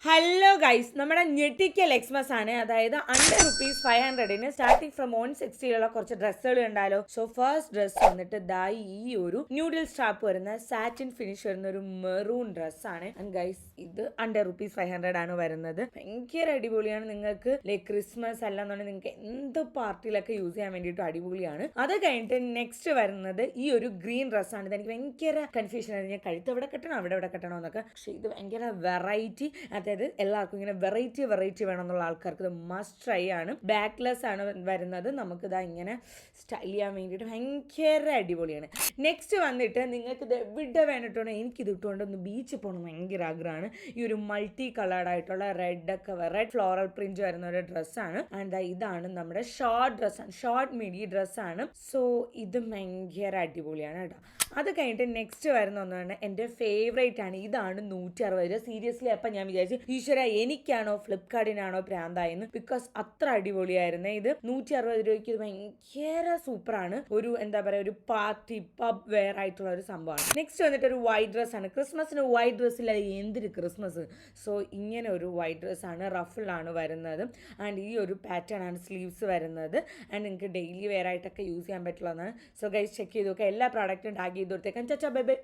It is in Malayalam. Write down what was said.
Hello. ഗൈസ് നമ്മുടെ ഞെട്ടിക്കൽ എക്സ്മസ് ആണ്. അതായത് അണ്ടർ റുപ്പീസ് ഫൈവ് ഹൺഡ്രഡിന് സ്റ്റാർട്ടിംഗ് ഫ്രം വൺ സിക്സ്റ്റിയിലുള്ള കുറച്ച് ഡ്രസ്സുകൾ ഉണ്ടാലോ സോ ഫസ്റ്റ് ഡ്രസ്സ് വന്നിട്ട് ദായി ഈ ഒരു ന്യൂഡിൽ സ്ട്രാപ്പ് വരുന്ന സാറ്റിൻ ഫിനിഷ് വരുന്ന ഒരു മെറൂൺ ഡ്രസ്സാണ് ആൻഡ് ഗൈസ് ഇത് അണ്ടർ റുപ്പീസ് ഫൈവ് ഹൺഡ്രഡ് ആണ് വരുന്നത്. ഭയങ്കര അടിപൊളിയാണ്. നിങ്ങൾക്ക് ലൈക്ക് ക്രിസ്മസ് അല്ലാന്നുണ്ടെങ്കിൽ നിങ്ങൾക്ക് എന്ത് പാർട്ടിയിലൊക്കെ യൂസ് ചെയ്യാൻ വേണ്ടിയിട്ട് അടിപൊളിയാണ്. അത് കഴിഞ്ഞിട്ട് നെക്സ്റ്റ് വരുന്നത് ഈ ഒരു ഗ്രീൻ ഡ്രസ്സാണ് ഇത് എനിക്ക് ഭയങ്കര കൺഫ്യൂഷൻ ആയിരുന്നു. ഞാൻ കഴുത്ത് എവിടെ കെട്ടണം അവിടെ എവിടെ കെട്ടണം എന്നൊക്കെ. പക്ഷേ ഇത് ഭയങ്കര വെറൈറ്റി അതായത് എല്ലാവർക്കും ഇങ്ങനെ വെറൈറ്റി വെറൈറ്റി വേണമെന്നുള്ള ആൾക്കാർക്ക് ഇത് മസ്റ്റ് ട്രൈ ആണ്. ബാക്ക്ലെസ് ആണ് വരുന്നത്. നമുക്ക് ഇതാ ഇങ്ങനെ സ്റ്റൈൽ ചെയ്യാൻ വേണ്ടിയിട്ട് ഭയങ്കര അടിപൊളിയാണ്. നെക്സ്റ്റ് വന്നിട്ട് നിങ്ങൾക്ക് ഇത് എവിടെ വേണ്ടിട്ടുണ്ടോ എനിക്ക് ഇട്ടുകൊണ്ട് ഒന്ന് ബീച്ചിൽ പോകണം ഭയങ്കര ആഗ്രഹമാണ്. ഈ ഒരു മൾട്ടി കളേർഡ് ആയിട്ടുള്ള റെഡ് ഒക്കെ റെഡ് ഫ്ലോറൽ പ്രിന്റ് വരുന്ന ഒരു ഡ്രസ്സാണ് ആൻഡ് ഇതാണ് നമ്മുടെ ഷോർട്ട് ഡ്രസ്സാണ് ഷോർട്ട് മിഡി ഡ്രസ്സാണ് സോ ഇത് ഭയങ്കര അടിപൊളിയാണ് കേട്ടോ. അത് കഴിഞ്ഞിട്ട് നെക്സ്റ്റ് വരുന്ന ഒന്നാണ് എന്റെ ഫേവറേറ്റ് ആണ്. ഇതാണ് നൂറ്റി അറുപത് രൂപ. സീരിയസ്ലി അപ്പം ഞാൻ വിചാരിച്ചു ഈശ്വര എനിക്കാണോ ഫ്ലിപ്കാർട്ടിനാണോ ഭ്രാന്തായെന്ന് ബിക്കോസ് അത്ര അടിപൊളിയായിരുന്നേ ഇത്. നൂറ്റി അറുപത് രൂപയ്ക്ക് ഇത് ഭയങ്കര സൂപ്പറാണ്. ഒരു എന്താ പറയുക ഒരു പാർട്ടി പബ് വെയർ ആയിട്ടുള്ള ഒരു സംഭവമാണ്. നെക്സ്റ്റ് വന്നിട്ട് ഒരു വൈറ്റ് ഡ്രസ് ആണ് ക്രിസ്മസിന് വൈറ്റ് ഡ്രസ്സില്ല എന്തൊരു ക്രിസ്മസ് സോ ഇങ്ങനെ ഒരു വൈറ്റ് ഡ്രസ് ആണ് റഫിലാണ് വരുന്നത്. ആൻഡ് ഈ ഒരു പാറ്റേൺ ആണ് സ്ലീവ്സ് വരുന്നത്. ആൻഡ് നിങ്ങൾക്ക് ഡെയിലി വെയർ ആയിട്ടൊക്കെ യൂസ് ചെയ്യാൻ പറ്റുള്ളതാണ്. സോ ഗൈസ് ചെക്ക് ചെയ്ത് നോക്കുക എല്ലാ പ്രോഡക്റ്റും ടാഗ് ചെയ്ത് കൊടുത്തേക്കാം. ചച്ചാ ബൈ ബൈ